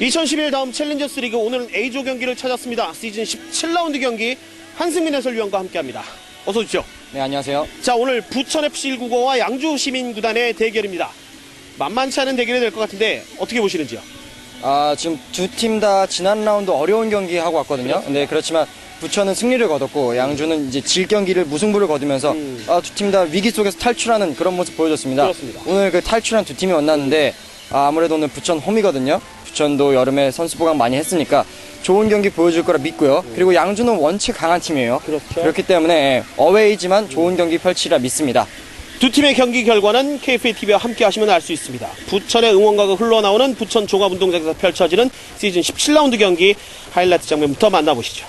2011 다음 챌린저스 리그 오늘은 A조 경기를 찾았습니다. 시즌 17라운드 경기 한승민 해설위원과 함께합니다. 어서 오십시오. 네, 안녕하세요. 자 오늘 부천FC 195와 양주 시민구단의 대결입니다. 만만치 않은 대결이 될 것 같은데 어떻게 보시는지요? 아, 지금 두 팀 다 지난 라운드 어려운 경기 하고 왔거든요. 네, 그렇지만 부천은 승리를 거뒀고 양주는 이제 질 경기를 무승부를 거두면서 음. 아, 두 팀 다 위기 속에서 탈출하는 그런 모습 보여줬습니다. 그렇습니다. 오늘 그 탈출한 두 팀이 만났는데 아, 아무래도 오늘 부천 홈이거든요. 부천도 여름에 선수 보강 많이 했으니까 좋은 경기 보여줄 거라 믿고요. 그리고 양주는 원체 강한 팀이에요. 음. 그렇죠. 그렇기 때문에 어웨이지만 좋은 경기 펼치라 믿습니다. 두 팀의 경기 결과는 KFTV와 함께 하시면 알 수 있습니다. 부천의 응원가가 흘러나오는 부천 종합운동장에서 펼쳐지는 시즌 17라운드 경기 하이라이트 장면부터 만나보시죠.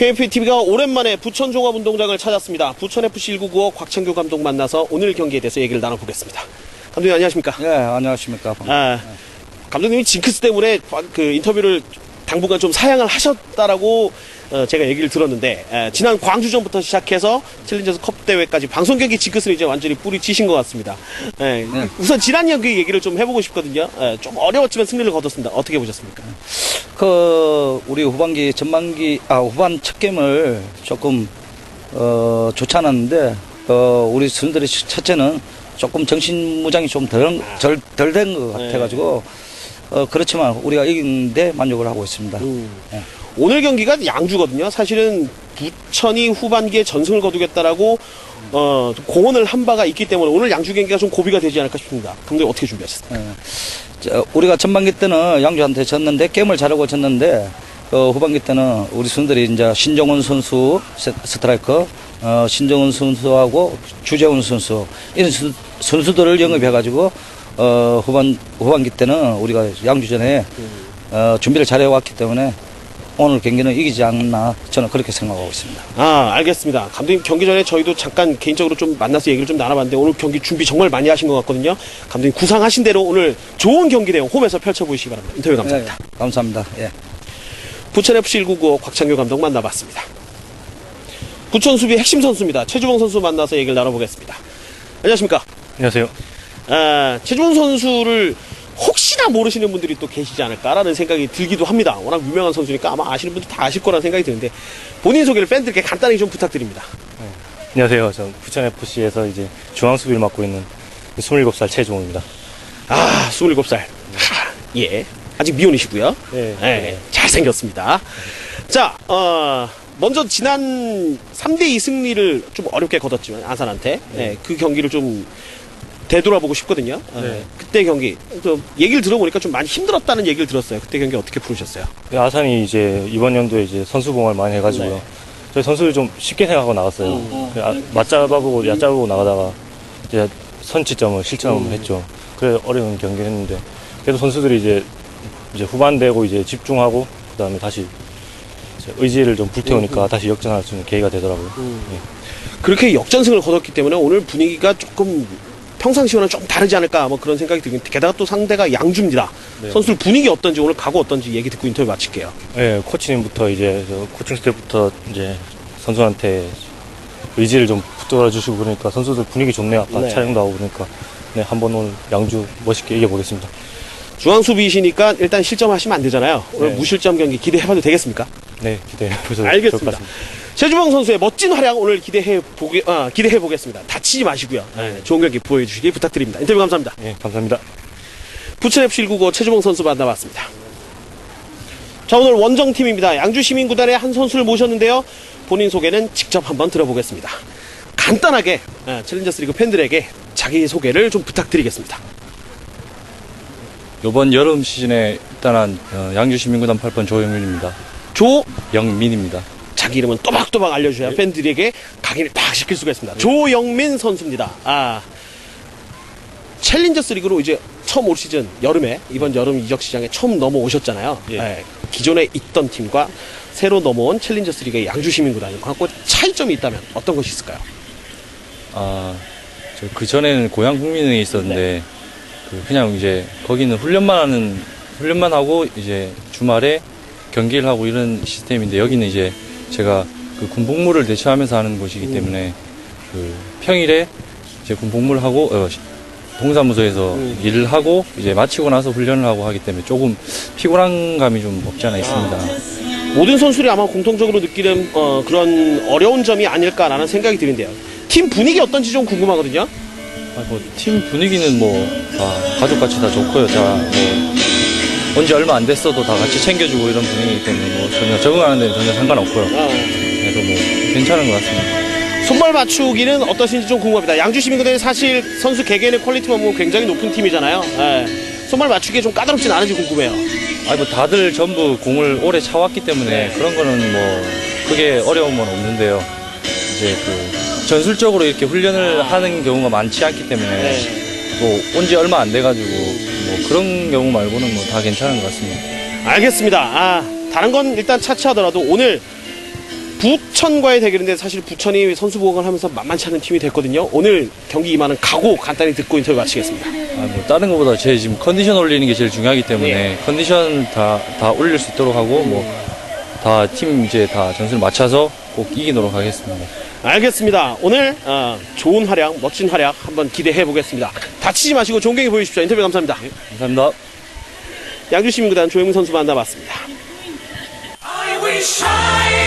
KFTV가 오랜만에 부천 종합운동장을 찾았습니다. 부천FC 199호 곽창규 감독 만나서 오늘 경기에 대해서 얘기를 나눠보겠습니다. 감독님 안녕하십니까? 네, 안녕하십니까. 아, 감독님이 징크스 때문에 그 인터뷰를 당분간 좀 사양을 하셨다라고 어, 제가 얘기를 들었는데 에, 지난 광주전부터 시작해서 챌린저스 컵 대회까지 방송 경기 징크스를 이제 완전히 뿌리치신 것 같습니다. 에, 우선 지난 경기 얘기를 좀 해보고 싶거든요. 에, 좀 어려웠지만 승리를 거뒀습니다. 어떻게 보셨습니까? 그, 우리 후반기, 전반기, 아, 후반 첫 게임을 조금, 어, 좋지 않았는데, 어, 우리 선수들이 첫째는 조금 정신 무장이 좀 덜, 덜, 덜된것 네. 같아가지고, 어, 그렇지만 우리가 이긴데 만족을 하고 있습니다. 네. 오늘 경기가 양주거든요. 사실은 부천이 후반기에 전승을 거두겠다라고 어, 좀 공언을 한 바가 있기 때문에 오늘 양주 경기가 좀 고비가 되지 않을까 싶습니다. 감독님 어떻게 준비하셨습니까? 저, 우리가 전반기 때는 양주한테 졌는데, 게임을 잘하고 졌는데, 어, 후반기 때는 우리 선수들이 이제 신정훈 선수, 세- 스트라이커, 어, 신정훈 선수하고 주재훈 선수, 이런 선- 선수들을 영입해가지고, 어, 후반, 후반기 때는 우리가 양주전에, 어, 준비를 잘해왔기 때문에 오늘 경기는 이기지 않나 저는 그렇게 생각하고 있습니다. 아, 알겠습니다. 감독님 경기 전에 저희도 잠깐 개인적으로 좀 만나서 얘기를 좀 나눠봤는데 오늘 경기 준비 정말 많이 하신 것 같거든요. 감독님 구상하신 대로 오늘 좋은 경기 내용 홈에서 펼쳐보시기 바랍니다. 인터뷰 감사합니다. 네, 감사합니다. 예. 부천FC 199 곽창규 감독 만나봤습니다. 부천 수비 핵심 선수입니다. 최주봉 선수 만나서 얘기를 나눠보겠습니다. 안녕하십니까? 안녕하세요. 아, 최주봉 선수를 혹시나 모르시는 분들이 또 계시지 않을까라는 생각이 들기도 합니다. 워낙 유명한 선수니까 아마 아시는 분들 다 아실 거라는 생각이 드는데 본인 소개를 팬들께 간단히 좀 부탁드립니다. 안녕하세요. 전 부천 FC에서 이제 중앙 수비를 맡고 있는 27살 최종호입니다. 아, 27살. 하, 예. 아직 미혼이시고요. 네. 예, 잘생겼습니다. 자, 어, 먼저 지난 3대2 승리를 좀 어렵게 거뒀지만, 안산한테. 예, 그 경기를 좀 되돌아보고 싶거든요. 어, 네. 그때 경기. 좀 얘기를 들어보니까 좀 많이 힘들었다는 얘기를 들었어요. 그때 경기 어떻게 부르셨어요? 네, 아산이 이제 이번 연도에 이제 선수 봉을 많이 해가지고요. 네. 저희 선수를 좀 쉽게 생각하고 나갔어요. 음. 그 아, 맞잡아보고 얕잡아보고 나가다가 이제 선취점을 실점을 음. 했죠. 그래 어려운 경기를 했는데 그래도 선수들이 이제 이제 후반되고 이제 집중하고 그다음에 다시 의지를 좀 음. 불태우니까 다시 역전할 수 있는 계기가 되더라고요. 그렇게 역전승을 거뒀기 때문에 오늘 분위기가 조금 평상시와는 좀 다르지 않을까 뭐 그런 생각이 들긴 게다가 또 상대가 양주입니다. 네. 선수들 분위기 어떤지 오늘 각오 어떤지 얘기 듣고 인터뷰 마칠게요. 네, 코치님부터 이제 저 코칭 스태프부터 이제 선수한테 의지를 좀 붙들어 주시고 그러니까 선수들 분위기 좋네요. 아까 네. 촬영도 하고 그러니까 네, 한번 오늘 양주 멋있게 이겨 보겠습니다. 중앙 수비이시니까 일단 실점하시면 안 되잖아요. 오늘 네. 무실점 경기 기대해봐도 되겠습니까? 네, 기대해 보셔도 알겠습니다. 최주봉 선수의 멋진 활약 오늘 기대해 보게 아, 기대해 보겠습니다. 다치지 마시고요. 네, 좋은 경기 보여 주시기 부탁드립니다. 인터뷰 감사합니다. 네, 감사합니다. 부천 FC 195 최주봉 선수 만나봤습니다. 자 오늘 원정팀입니다. 양주 시민 구단의 한 선수를 모셨는데요. 본인 소개는 직접 한번 들어보겠습니다. 간단하게 아, 챌린저스 리그 팬들에게 자기 소개를 좀 부탁드리겠습니다. 이번 여름 시즌에 입단한 어, 양주 시민구단 8번 조영민입니다. 조 영민입니다. 자기 이름은 또박또박 알려줘야 팬들에게 각인을 딱 시킬 수가 있습니다. 조영민 선수입니다. 아 챌린저스 리그로 이제 처음 올 시즌 여름에 이번 여름 이적 시장에 처음 넘어오셨잖아요. 예. 예, 기존에 있던 팀과 새로 넘어온 챌린저스 리그의 양주 시민구단하고 차이점이 있다면 어떤 것이 있을까요? 아, 저그 전에는 고향 국민에 있었는데 네. 그 그냥 이제 거기는 훈련만 하는 훈련만 하고 이제 주말에 경기를 하고 이런 시스템인데 여기는 이제 제가 그 군복무를 대처하면서 하는 곳이기 음. 때문에 그 평일에 이제 군복무를 하고 어, 시- 동사무소에서 음. 일을 하고 이제 마치고 나서 훈련을 하고 하기 때문에 조금 피곤한 감이 좀 없지 않아 있습니다. 모든 선수들이 아마 공통적으로 느끼는 어, 그런 어려운 점이 아닐까라는 생각이 드는데요. 팀 분위기 어떤지 좀 궁금하거든요. 아, 뭐, 팀 분위기는 뭐, 다, 가족같이 다 좋고요. 자, 뭐, 온 지 얼마 안 됐어도 다 같이 챙겨주고 이런 분위기이기 때문에 뭐, 전혀 적응하는 데는 전혀 상관없고요. 어, 그래서 뭐, 괜찮은 것 같습니다. 손발 맞추기는 어떠신지 좀 궁금합니다. 양주 시민구단이 사실 선수 개개인의 퀄리티만 보면 굉장히 높은 팀이잖아요. 예. 손발 맞추기에 좀 까다롭진 않은지 궁금해요. 아니, 뭐, 다들 전부 공을 오래 차왔기 때문에 네. 그런 거는 뭐, 크게 어려운 건 없는데요. 이제 그, 전술적으로 이렇게 훈련을 하는 경우가 많지 않기 때문에 네. 또, 온 지 얼마 안 돼가지고, 뭐, 그런 경우 말고는 뭐, 다 괜찮은 것 같습니다. 알겠습니다. 아, 다른 건 일단 차치하더라도 오늘 부천과의 대결인데 사실 부천이 선수 보강을 하면서 만만치 않은 팀이 됐거든요. 오늘 경기 임하는 각오 간단히 듣고 인터뷰 마치겠습니다. 아, 뭐 다른 것보다 제 지금 컨디션 올리는 게 제일 중요하기 때문에 예. 컨디션 다, 다 올릴 수 있도록 하고 뭐 다 팀 이제 다 전술 맞춰서 꼭 이기도록 하겠습니다. 알겠습니다. 오늘 어, 좋은 활약, 멋진 활약 한번 기대해 보겠습니다. 다치지 마시고 좋은 경기 보여주십시오. 인터뷰 감사합니다. 감사합니다. 양주시민구단 조영민 선수 만나봤습니다. I wish I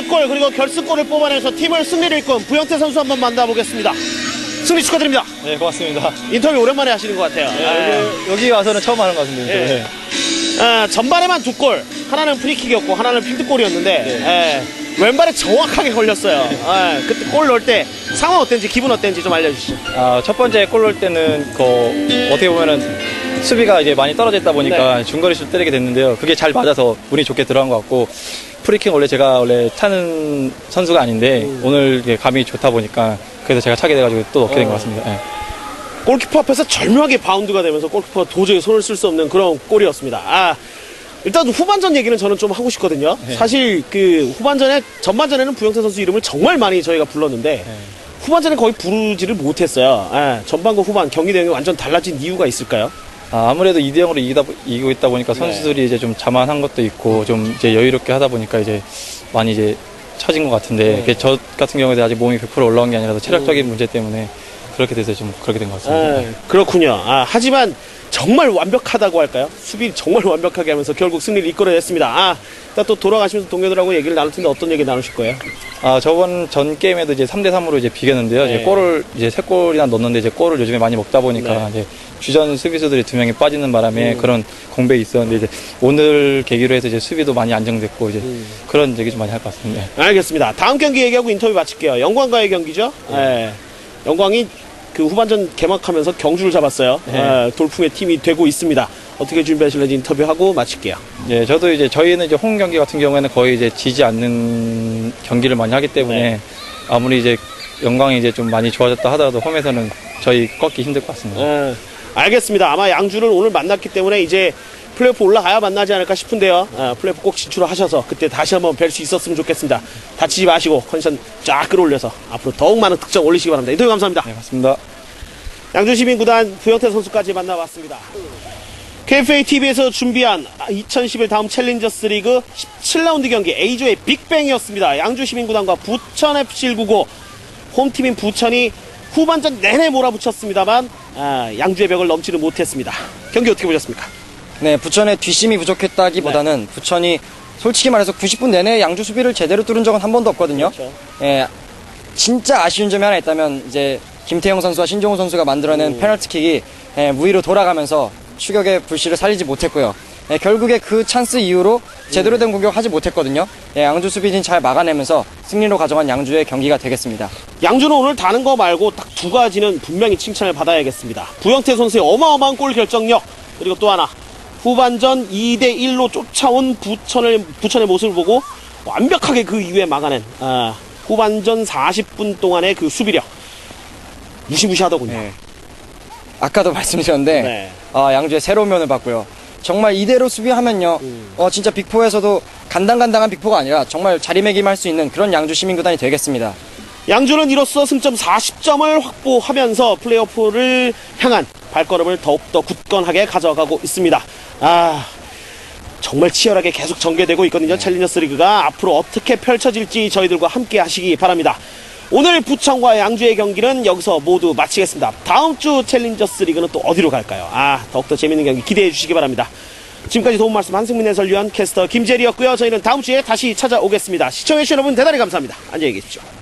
선제골 그리고 결승골을 뽑아내서 팀을 승리를 이끈 부영태 선수 한번 만나보겠습니다. 승리 축하드립니다. 네, 고맙습니다. 인터뷰 오랜만에 하시는 것 같아요. 예. 여기 와서는 처음 하는 것 같습니다. 예. 아, 전반에만 두 골, 하나는 프리킥이었고 하나는 필드골이었는데 예, 왼발에 정확하게 걸렸어요. 예, 그때 골 넣을 때 상황 어땠는지 기분 어땠는지 좀 알려주시죠. 아, 첫 번째 골 넣을 때는 그 어떻게 보면은 수비가 이제 많이 떨어져 있다 보니까 네. 중거리 슛 때리게 됐는데요. 그게 잘 맞아서 운이 좋게 들어간 것 같고 프리킹 원래 제가 원래 차는 선수가 아닌데 음. 오늘 이게 감이 좋다 보니까 그래서 제가 차게 돼가지고 또 넣게 된것 어. 같습니다. 예. 골키퍼 앞에서 절묘하게 바운드가 되면서 골키퍼가 도저히 손을 쓸 수 없는 그런 골이었습니다. 아, 일단 후반전 얘기는 저는 좀 하고 싶거든요. 사실 그 후반전에 전반전에는 부영태 선수 이름을 정말 많이 저희가 불렀는데 후반전에 거의 부르지를 못했어요. 아, 전반과 후반 경기 내용이 완전 달라진 이유가 있을까요? 아, 무래도 2대 0으로 이기다, 보- 이기고 있다 보니까 선수들이 이제 좀 자만한 것도 있고 좀 이제 여유롭게 하다 보니까 이제 많이 이제 처진 것 같은데 그게 저 같은 경우에 아직 몸이 100% 올라온 게 아니라서 체력적인 문제 때문에 그렇게 돼서 좀 그렇게 된 것 같습니다. 아, 그렇군요. 아, 하지만 정말 완벽하다고 할까요? 수비 정말 완벽하게 하면서 결국 승리를 이끌어냈습니다. 아, 일단 또 돌아가시면서 동료들하고 얘기를 나눌 텐데 어떤 얘기 나누실 거예요? 아, 저번 전 게임에도 이제 3대 3으로 이제 비겼는데요. 네. 이제 골을 이제 세 골이나 넣었는데 이제 골을 요즘에 많이 먹다 보니까 네. 이제 주전 수비수들이 두 명이 빠지는 바람에 음. 그런 공백이 있었는데 이제 오늘 계기로 해서 이제 수비도 많이 안정됐고 이제 음. 그런 얘기 좀 많이 할 것 같습니다. 알겠습니다. 다음 경기 얘기하고 인터뷰 마칠게요. 영광과의 경기죠? 예. 영광이 그 후반전 개막하면서 경주를 잡았어요. 예, 돌풍의 팀이 되고 있습니다. 어떻게 준비하실는지 인터뷰하고 마칠게요. 예, 저도 이제 저희는 이제 홈 경기 같은 경우에는 거의 이제 지지 않는 경기를 많이 하기 때문에 네. 아무리 이제 영광이 이제 좀 많이 좋아졌다 하더라도 홈에서는 저희 꺾기 힘들 것 같습니다. 예, 알겠습니다. 아마 양주를 오늘 만났기 때문에 이제 플레이오프 올라가야 만나지 않을까 싶은데요. 아, 플레이오프 꼭 진출하셔서 그때 다시 한번 뵐 수 있었으면 좋겠습니다. 다치지 마시고 컨디션 쫙 끌어올려서 앞으로 더욱 많은 득점 올리시기 바랍니다. 인터뷰 감사합니다. 네, 맞습니다. 양주 시민 구단 부영태 선수까지 만나봤습니다. KFA TV에서 준비한 2011 다음 챌린저스 리그 17라운드 경기 A조의 빅뱅이었습니다. 양주 시민구단과 부천 FC 199 홈팀인 부천이 후반전 내내 몰아붙였습니다만 아, 양주의 벽을 넘지는 못했습니다. 경기 어떻게 보셨습니까? 네, 부천의 뒷심이 부족했다기보다는 부천이 솔직히 말해서 90분 내내 양주 수비를 제대로 뚫은 적은 한 번도 없거든요. 그렇죠. 예, 진짜 아쉬운 점이 하나 있다면 이제 김태형 선수와 신종호 선수가 만들어낸 페널티킥이 예, 무위로 돌아가면서 추격의 불씨를 살리지 못했고요. 예, 결국에 그 찬스 이후로 제대로 된 공격 하지 못했거든요. 예, 양주 수비진 잘 막아내면서 승리로 가져간 양주의 경기가 되겠습니다. 양주는 오늘 다른 거 말고 딱 두 가지는 분명히 칭찬을 받아야겠습니다. 부영태 선수의 어마어마한 골 결정력 그리고 또 하나 후반전 2대 1로 쫓아온 부천을 부천의 모습을 보고 완벽하게 그 이후에 막아낸 아, 후반전 40분 동안의 그 수비력 무시무시하더군요. 네. 아까도 말씀드렸는데 네. 아, 양주의 새로운 면을 봤고요. 정말 이대로 수비하면요, 음. 어, 진짜 빅포에서도 간당간당한 빅포가 아니라 정말 자리매김할 수 있는 그런 양주 시민구단이 되겠습니다. 양주는 이로써 승점 40점을 확보하면서 플레이오프를 향한 발걸음을 더욱더 굳건하게 가져가고 있습니다. 아, 정말 치열하게 계속 전개되고 있거든요. 챌린저스 리그가 앞으로 어떻게 펼쳐질지 저희들과 함께 하시기 바랍니다. 오늘 부천과 양주의 경기는 여기서 모두 마치겠습니다. 다음 주 챌린저스 리그는 또 어디로 갈까요? 아, 더욱더 재밌는 경기 기대해 주시기 바랍니다. 지금까지 도움 말씀 한승민 해설위원 캐스터 김재리였고요. 저희는 다음 주에 다시 찾아오겠습니다. 시청해주신 여러분 대단히 감사합니다. 안녕히 계십시오.